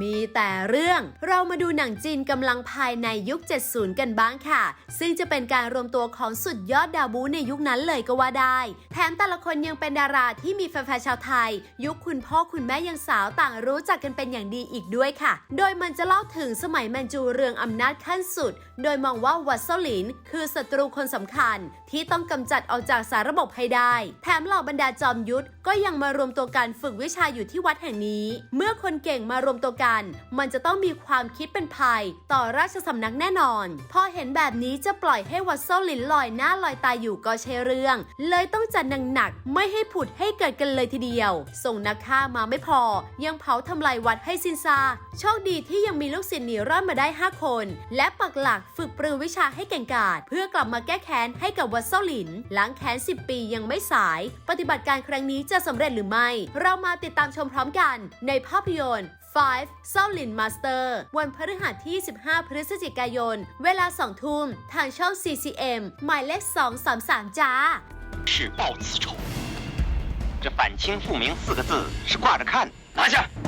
มีแต่เรื่องเรามาดูหนังจีนกำลังภายในยุค 70 กันบ้างค่ะ ซึ่งจะเป็นการรวมตัวของสุดยอดดาวบูในยุคนั้นเลยก็ว่าได้ แถมแต่ละคนยังเป็นดาราที่มีแฟนๆชาวไทย ยุคคุณพ่อคุณแม่ยังสาวต่างรู้จักกันเป็นอย่างดีอีกด้วยค่ะ โดยมันจะเล่าถึงสมัยแมนจูเรืองอำนาจขั้นสุด โดยมองว่าวัดเซลิน คือศัตรูคนสำคัญ ที่ต้องกำจัดออกจากสารระบบให้ได้ แถมเหล่าบรรดาจอมยุทธก็ยังมารวมตัวกันฝึกวิชาอยู่ที่วัดแห่งนี้ เมื่อคนเก่งมารวมตัวกันมันจะต้องมีความคิดเป็นภัย ต่อราชสำนักแน่นอน พอเห็นแบบนี้จะปล่อยให้วัดเซลินลอยหน้าลอยตาอยู่ก็ใช่เรื่อง เลยต้องจัดหนักๆไม่ให้ผุดให้เกิดกันเลยทีเดียว ส่งนักฆ่ามาไม่พอ ยังเผาทำลายวัดให้สิ้นซา โชคดีที่ยังมีลูกศิษย์หนีรอดมาได้ 5 คน และปักหลักฝึกปรือวิชาให้เก่งกาจเพื่อกลับมาแก้แค้นให้กับวัดเซลินล้างแค้น 10 ปียังไม่สาย ปฏิบัติการครั้งนี้จะสำเร็จหรือไม่ เรามาติดตามชมพร้อมกันในภาพยนตร์ 5 เซาหลินมาสเตอร์ วันพฤหัสที่ 15 พฤศจิกายน เวลา 2 ทุ่ม ทางช่อง CCM หมายเลข 233 จ้า 是报此仇。这反清复明四个字是挂着看，拿下。